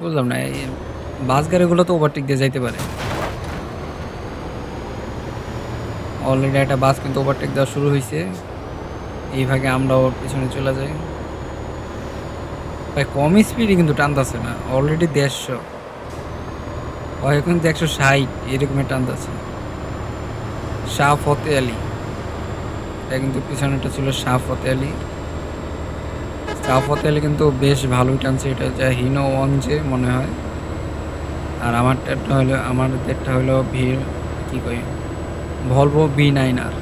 বুঝলাম না, এই বাস গাড়িগুলো তো ওভারটেক দিয়ে যাইতে পারে। অলরেডি একটা বাস কিন্তু ওভারটেক দেওয়া শুরু হয়েছে এই ভাগে আমরা ওর পিছনে চলে যাই। ভাই, কম স্পিডে কিন্তু টানতেছে না। অলরেডি দেড়শো। হয় কিন্তু একশো ষাট এরকমের টানতেছে। শাহ ফতে আলী। কিন্তু পিছনেটা ছিল শাহ ফতে আলী। ফতে কিন্তু বেশ ভালোই টানছে। এটা যা হিনো ওয়ান যে মনে হয়। আর আমারটা হলো আমাদেরটা হলো ভিড় কী কই ভলভো বি নাইন আর।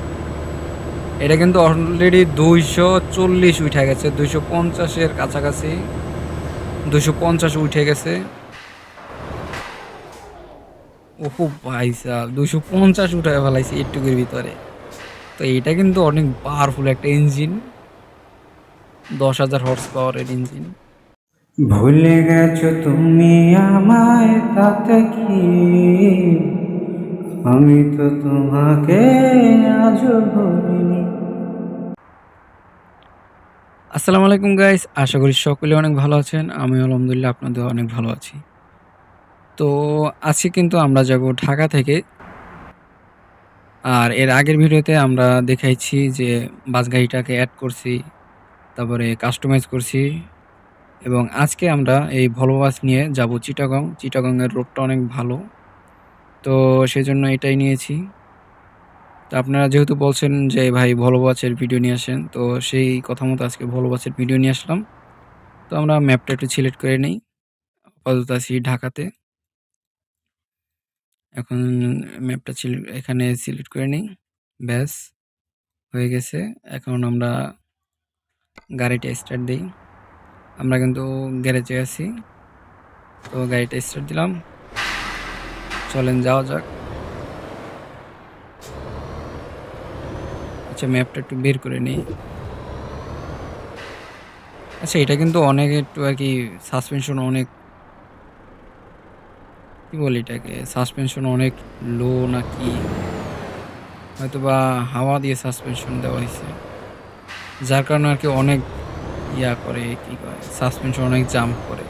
এটা কিন্তু অলরেডি দুইশো চল্লিশ উঠে গেছে, দুইশো পঞ্চাশের কাছাকাছি। দুশো পঞ্চাশ উঠে গেছে। ওহো ভাই সাহ দুশো পঞ্চাশ উঠে ফেলাইছে একটুকুর ভিতরে। তো এটা কিন্তু অনেক পাওয়ারফুল একটা ইঞ্জিন দশ হাজার হর্স পাওয়ারের ইঞ্জিন ভুলে গেছো তুমি আমায় তাতে কি? আমি তো তোমাকে আজও ভুলিনি। আসসালামু আলাইকুম গাইস আশা করি সকলে অনেক ভালো আছেন। আমি আলহামদুলিল্লাহ আপনাদের অনেক ভালো আছি। তো আজকে কিন্তু আমরা যাব ঢাকা থেকে। আর এর আগের ভিডিওতে আমরা দেখাইছি যে বাস গাড়িটাকে অ্যাড করছি। তারপরে কাস্টমাইজ করছি এবং আজকে আমরা এই ভলভো বাস নিয়ে যাব চিটাগং চিটাগংয়ের রোডটা অনেক ভালো। তো সেই জন্য এটাই নিয়েছি। তো আপনারা যেহেতু বলছেন যে, ভাই ভলভো বাসের ভিডিও নিয়ে আসেন, তো সেই কথা মতো আজকে ভলভো বাসের ভিডিও নিয়ে আসলাম। তো আমরা ম্যাপটা একটু সিলেক্ট করে নিই। আপাতত আছি ঢাকাতে। এখন ম্যাপটা এখানে সিলেক্ট করে নিই। ব্যাস, হয়ে গেছে। এখন আমরা গাড়িটা স্টার্ট দিই। আমরা কিন্তু গ্যারেজে আছি। তো গাড়িটা স্টার্ট দিলাম। চলেন যাওয়া যাক। আচ্ছা ম্যাপটা একটু বের করে নিই। আচ্ছা এটা কিন্তু অনেক একটু আর কি সাসপেনশন অনেক কি বলি এটাকে? সাসপেনশন অনেক লো নাকি? হয়তো বা হাওয়া দিয়ে সাসপেনশন দেওয়া হয়েছে। যার কারণে আর কি অনেক ইয়া করে, কি করে সাসপেনশন অনেক জাম্প করে।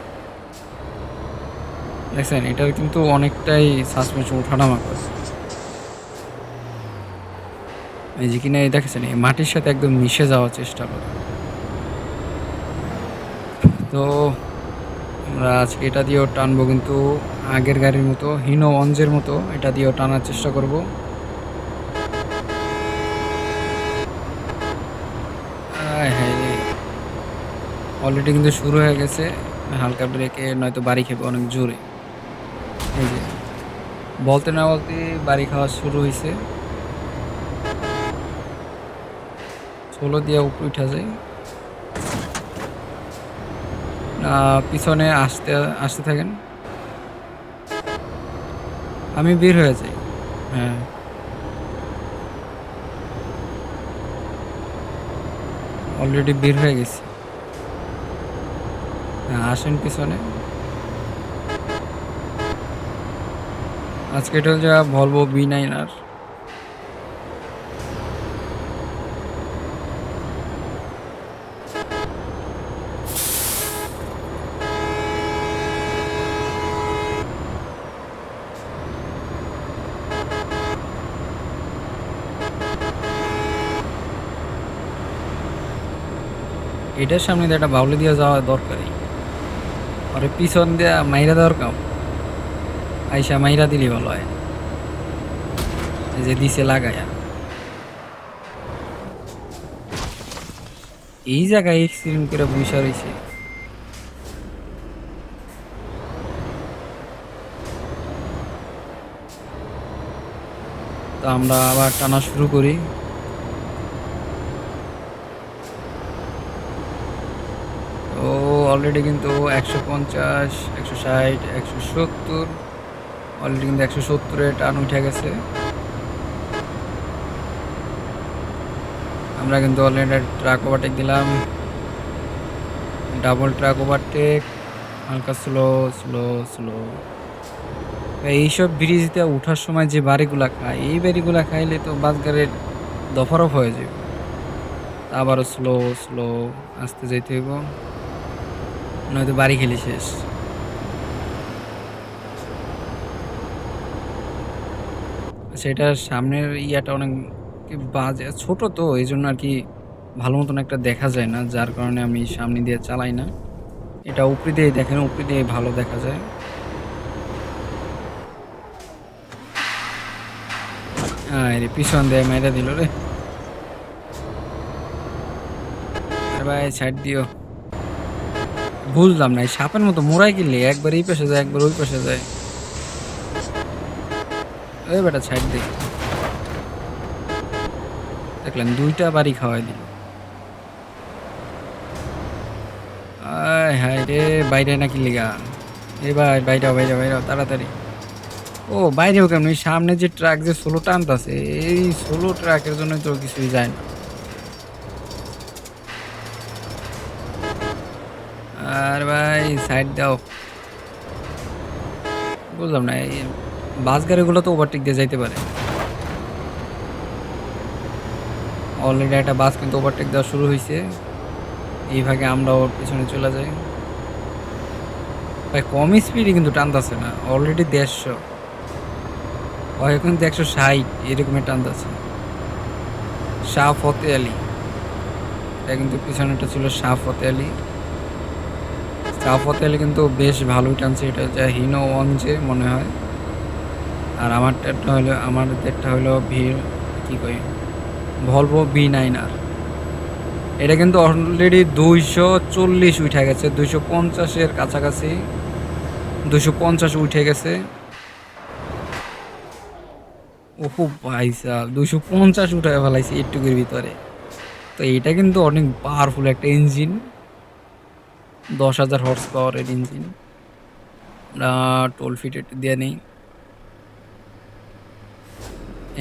দেখছেন, এটার কিন্তু অনেকটাই সাসপেনশন ওঠানামা করে। এই যে কিনা এই দেখেছেন, এই মাটির সাথে একদম মিশে যাওয়ার চেষ্টা করে। তো আমরা আজকে এটা দিয়েও টানবো কিন্তু আগের গাড়ির মতো, হিনো অঞ্জের মতো, এটা দিয়েও টানার চেষ্টা করব। অলরেডি কিন্তু শুরু হয়ে গেছে। হালকা ব্রেকে নয়তো বাড়ি খেবে অনেক জোরে। এই যে, বলতে না বলতে বাড়ি খাওয়া শুরু হয়েছে ষোলো দিয়ে উপরে উঠা যায়। পিছনে আসতে আসতে থাকেন। আমি বের হয়ে যাই। হ্যাঁ। অলরেডি বের হয়ে গেছি। আসেন পিছনে। আজকে এটা হচ্ছে ভলভো বি নাইন আর এটার সামনে একটা বাউলি দিয়ে যাওয়া দরকারই। আরে পিছন দিয়ে মাইরা দেওয়ার কাম। আইসা মাইরা দিলি ভালো হয়। যে দিছে লাগায়া। এই জায়গায় এক্সিডেন্ট করে বসে রয়েছে তো আমরা আবার টানা শুরু করি তো অলরেডি কিন্তু একশো পঞ্চাশ, একশো ষাট, একশো সত্তর অলরেডি কিন্তু একশো সত্তরে টান উঠে গেছে। আমরা কিন্তু অলরেডি ট্রাক ওভারটেক দিলাম। ডাবল ট্রাক ওভারটেক হালকা স্লো স্লো স্লো এইসব ব্রিজতে ওঠার সময় যে বাড়িগুলা খায়, এই বাড়িগুলা খাইলে তো বাস গাড়ির দফারফ হয়ে যাবে। আবারও স্লো স্লো আসতে যাইতে হইব। নয়তো বাড়ি খেলি শেষ। সেটা সামনের ইয়াটা অনেক বাজে, ছোট তো এই জন্য আর কি ভালো মতন একটা দেখা যায় না, যার কারণে আমি সামনে দিয়ে চালাই না। এটা উপরে দিয়ে দেখেন, উপরে দিয়ে ভালো দেখা যায়। আরে পিছন দেয় মেয়েটা দিল রে। ভাই, ছাড় দিও। বুঝলাম না সাপের মতো মোড়াই কিনলে একবার এই পাশে যায়, একবার ওই পাশে যায়। ওই বেটা সাইড দে। দেখলেন দুইটা বাড়ি খাওয়াই দিল। হায় রে, বাইরে নাকি লিগা? এ ভাই, বাইরে বাইরে বাইরে, তাড়াতাড়ি। ও, বাইরেও কেমন? সামনে যে ট্রাক যে সোলো টানতাছে, এই সোলো ট্রাকের জন্য তো কিছুই যায় না। আর ভাই সাইড দাও। বুঝলাম না, এই বাস গাড়িগুলো তো ওভারটেক দিয়ে যাইতে পারে। অলরেডি একটা বাস কিন্তু ওভারটেক দেওয়া শুরু হয়েছে এই ভাগে আমরা ওর পিছনে চলে যাই। ভাই, কম স্পিডে কিন্তু টানতেছে না। অলরেডি দেড়শো। হয় কিন্তু একশো ষাট এরকমের টানতেছে। শাহ ফতে আলী। এটা কিন্তু পিছনেটা ছিল শাহ ফতে আলী। ফতে কিন্তু বেশ ভালোই টানছে এটা হচ্ছে হিনো ওয়ান যে মনে হয়। আর আমারটা হলো আমাদেরটা হলো ভিড়, কী কই ভলভো বি নাইন আর এটা কিন্তু অলরেডি দুইশো চল্লিশ উঠে গেছে, দুইশো পঞ্চাশের কাছাকাছি দুশো পঞ্চাশ উঠে গেছে। ওহো ভাই সাহেব দুশো পঞ্চাশ উঠে ফেলাইছে এইটুকুর ভিতরে। তো এটা কিন্তু অনেক পাওয়ারফুল একটা ইঞ্জিন দশ হাজার হর্স পাওয়ারের ইঞ্জিন আমরা টোল ফিট একটু দিয়ে নেই।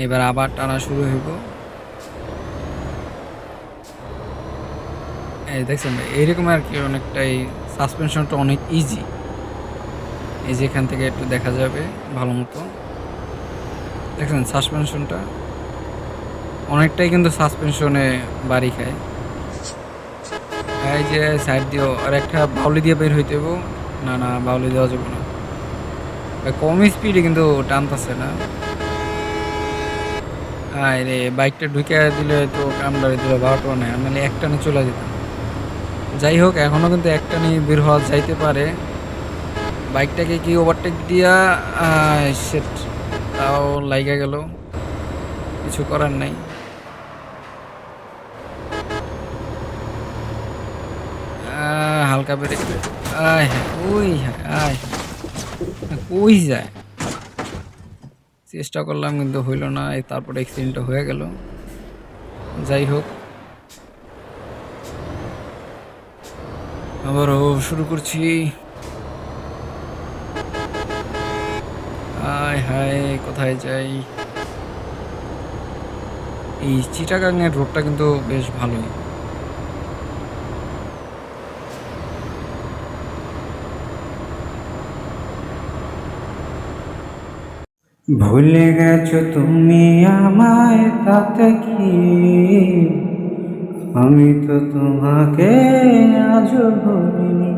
এবার আবার টানা শুরু হইব। এই দেখছেন এইরকম আর কি অনেকটাই সাসপেনশনটা অনেক ইজি এই যে এখান থেকে একটু দেখা যাবে ভালো মতো। দেখছেন সাসপেনশনটা অনেকটাই কিন্তু সাসপেনশনে বাড়ি খায়। এই যে সাইড দিও, আর একটা বাউলি দিয়ে বের হইতে হইব। না না, বাউলি দেওয়া যাবে না। কম স্পিডে কিন্তু টানতেছে না। আয় রে, বাইকটা ঢুকে দিলে তো কামড়ারে দিলে বারোটা নেই নাহলে একটানে চলে যেতাম। যাই হোক এখনও কিন্তু একটানে বের হওয়া যাইতে পারে। বাইকটাকে কি ওভারটেক দিয়া? সেট তাও লাইগা গেল। কিছু করার নাই। হালকা ব্রেক আয় হ্যাঁ ওই হ্যাঁ আয় কই যায়? চেষ্টা করলাম কিন্তু হইল না তারপরে অ্যাক্সিডেন্টটা হয়ে গেল। যাই হোক। আবারও শুরু করছি। হায় হায়, কোথায় যাই? এই চিটাগাংয়ের রোডটা কিন্তু বেশ ভালোই। ভুলে গেছো তুমি আমায় তাতে কি? আমি তো তোমাকে আজও ভুলিনি।